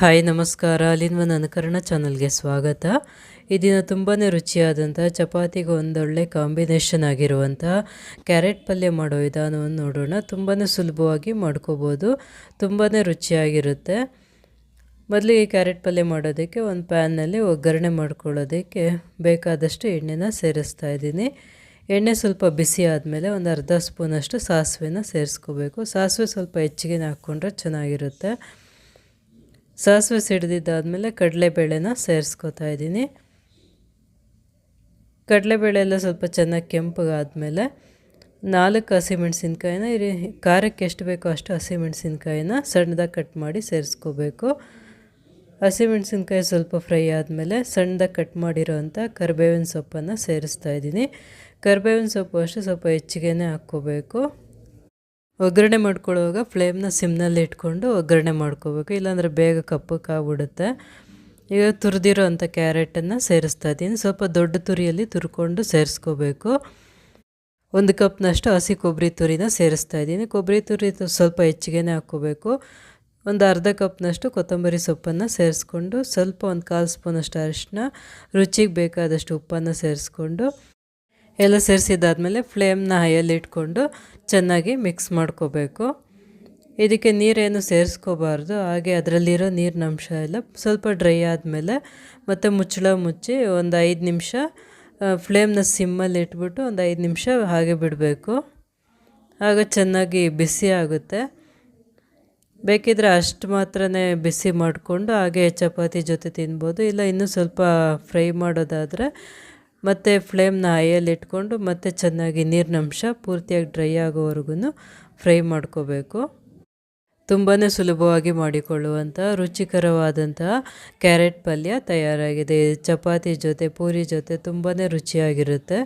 Hi, ನಮಸ್ಕಾರ. ಅಲ್ಲಿನ್ವ ನನ್ನ ಕರ್ಣ ಚಾನಲ್ಗೆ ಸ್ವಾಗತ. ಈ ದಿನ ತುಂಬಾ ರುಚಿಯಾದಂಥ ಚಪಾತಿಗೆ ಒಂದೊಳ್ಳೆ ಕಾಂಬಿನೇಷನ್ ಆಗಿರುವಂಥ ಕ್ಯಾರೆಟ್ ಪಲ್ಯ ಮಾಡೋ ವಿಧಾನವನ್ನು ನೋಡೋಣ. ತುಂಬಾ ಸುಲಭವಾಗಿ ಮಾಡ್ಕೋಬೋದು. ತುಂಬಾ ರುಚಿಯಾಗಿರುತ್ತೆ. ಮೊದಲಿಗೆ ಕ್ಯಾರೆಟ್ ಪಲ್ಯ ಮಾಡೋದಕ್ಕೆ ಒಂದು ಪ್ಯಾನ್ನಲ್ಲಿ ಒಗ್ಗರಣೆ ಮಾಡ್ಕೊಳ್ಳೋದಕ್ಕೆ ಬೇಕಾದಷ್ಟು ಎಣ್ಣೆನ ಸೇರಿಸ್ತಾ ಇದ್ದೀನಿ. ಎಣ್ಣೆ ಸ್ವಲ್ಪ ಬಿಸಿ ಆದಮೇಲೆ ಒಂದು ಅರ್ಧ ಸ್ಪೂನಷ್ಟು ಸಾಸಿವೆನ ಸೇರಿಸ್ಕೋಬೇಕು. ಸಾಸಿವೆ ಸ್ವಲ್ಪ ಹೆಚ್ಚಿಗೆ ಹಾಕ್ಕೊಂಡ್ರೆ ಚೆನ್ನಾಗಿರುತ್ತೆ. ಸಾಸಿವೆ ಸಿಡ್ದಿದ್ದಾದಮೇಲೆ ಕಡಲೆಬೇಳೆನ ಸೇರಿಸ್ಕೊತಾ ಇದ್ದೀನಿ. ಕಡಲೆಬೇಳೆ ಎಲ್ಲ ಸ್ವಲ್ಪ ಚೆನ್ನಾಗಿ ಕೆಂಪಗಾದಮೇಲೆ ನಾಲ್ಕು ಹಸಿಮೆಣಸಿನ್ಕಾಯಿನ ಇರಿ, ಖಾರಕ್ಕೆ ಎಷ್ಟು ಬೇಕೋ ಅಷ್ಟು ಹಸಿಮೆಣ್ಸಿನ್ಕಾಯಿನ ಸಣ್ಣದಾಗಿ ಕಟ್ ಮಾಡಿ ಸೇರಿಸ್ಕೋಬೇಕು. ಹಸಿಮೆಣ್ಸಿನ್ಕಾಯಿ ಸ್ವಲ್ಪ ಫ್ರೈ ಆದಮೇಲೆ ಸಣ್ಣದಾಗಿ ಕಟ್ ಮಾಡಿರೋವಂಥ ಕರಿಬೇವಿನ ಸೊಪ್ಪನ್ನು ಸೇರಿಸ್ತಾ ಇದ್ದೀನಿ. ಕರಿಬೇವಿನ ಸೊಪ್ಪು ಅಷ್ಟು ಸ್ವಲ್ಪ ಹೆಚ್ಚಿಗೆನೇ ಹಾಕ್ಕೋಬೇಕು. ಒಗ್ಗರಣೆ ಮಾಡ್ಕೊಳ್ಳುವಾಗ ಫ್ಲೇಮ್ನ ಸಿಮ್ನಲ್ಲಿ ಇಟ್ಕೊಂಡು ಒಗ್ಗರಣೆ ಮಾಡ್ಕೋಬೇಕು. ಇಲ್ಲಾಂದರೆ ಬೇಗ ಕಪ್ಪಕ್ಕಾಗ್ಬಿಡುತ್ತೆ ಈಗ ತುರಿದಿರೋ ಅಂಥ ಕ್ಯಾರೆಟನ್ನು ಸೇರಿಸ್ತಾ ಇದ್ದೀನಿ. ಸ್ವಲ್ಪ ದೊಡ್ಡ ತುರಿಯಲ್ಲಿ ತುರ್ಕೊಂಡು ಸೇರಿಸ್ಕೋಬೇಕು. ಒಂದು ಕಪ್ನಷ್ಟು ಹಸಿ ಕೊಬ್ಬರಿ ತುರಿನ ಸೇರಿಸ್ತಾ ಇದ್ದೀನಿ. ಕೊಬ್ಬರಿ ತುರಿ ಸ್ವಲ್ಪ ಹೆಚ್ಚಿಗೆನೇ ಹಾಕ್ಕೋಬೇಕು. ಒಂದು ಅರ್ಧ ಕಪ್ನಷ್ಟು ಕೊತ್ತಂಬರಿ ಸೊಪ್ಪನ್ನು ಸೇರಿಸ್ಕೊಂಡು ಸ್ವಲ್ಪ ಒಂದು ಕಾಲು ಸ್ಪೂನಷ್ಟು ಅರಿಶಿನ ರುಚಿಗೆ ಬೇಕಾದಷ್ಟು ಉಪ್ಪನ್ನು ಸೇರಿಸ್ಕೊಂಡು ಎಲ್ಲ ಸೇರಿಸಿದ್ದಾದಮೇಲೆ ಫ್ಲೇಮ್ನ ಹೈಯಲ್ಲಿ ಇಟ್ಕೊಂಡು ಚೆನ್ನಾಗಿ ಮಿಕ್ಸ್ ಮಾಡ್ಕೋಬೇಕು. ಇದಕ್ಕೆ ನೀರೇನು ಸೇರಿಸ್ಕೋಬಾರ್ದು, ಹಾಗೆ ಅದರಲ್ಲಿರೋ ನೀರಿನ ಅಂಶ ಎಲ್ಲ ಸ್ವಲ್ಪ ಡ್ರೈ ಆದಮೇಲೆ ಮತ್ತು ಮುಚ್ಚಳ ಮುಚ್ಚಿ ಒಂದು ಐದು ನಿಮಿಷ ಫ್ಲೇಮ್ನ ಸಿಮ್ಮಲ್ಲಿ ಇಟ್ಬಿಟ್ಟು ಒಂದು ಐದು ನಿಮಿಷ ಹಾಗೆ ಬಿಡಬೇಕು. ಆಗ ಚೆನ್ನಾಗಿ ಬಿಸಿ ಆಗುತ್ತೆ. ಬೇಕಿದ್ರೆ ಅಷ್ಟು ಮಾತ್ರನೇ ಬಿಸಿ ಮಾಡಿಕೊಂಡು ಹಾಗೆ ಚಪಾತಿ ಜೊತೆ ತಿನ್ಬೋದು, ಇಲ್ಲ ಇನ್ನೂ ಸ್ವಲ್ಪ ಫ್ರೈ ಮಾಡೋದಾದರೆ ಮತ್ತು ಫ್ಲೇಮ್ನ ಐಯಲ್ಲಿ ಇಟ್ಕೊಂಡು ಮತ್ತೆ ಚೆನ್ನಾಗಿ ನೀರಿನಂಶ ಪೂರ್ತಿಯಾಗಿ ಡ್ರೈ ಆಗೋವರೆಗೂ ಫ್ರೈ ಮಾಡ್ಕೋಬೇಕು. ತುಂಬಾ ಸುಲಭವಾಗಿ ಮಾಡಿಕೊಳ್ಳುವಂಥ ರುಚಿಕರವಾದಂತಹ ಕ್ಯಾರೆಟ್ ಪಲ್ಯ ತಯಾರಾಗಿದೆ. ಚಪಾತಿ ಜೊತೆ, ಪೂರಿ ಜೊತೆ ತುಂಬಾ ರುಚಿಯಾಗಿರುತ್ತೆ.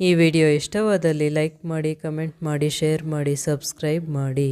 ಈ ವಿಡಿಯೋ ಇಷ್ಟವಾದಲ್ಲಿ ಲೈಕ್ ಮಾಡಿ, ಕಮೆಂಟ್ ಮಾಡಿ, ಶೇರ್ ಮಾಡಿ, ಸಬ್ಸ್ಕ್ರೈಬ್ ಮಾಡಿ.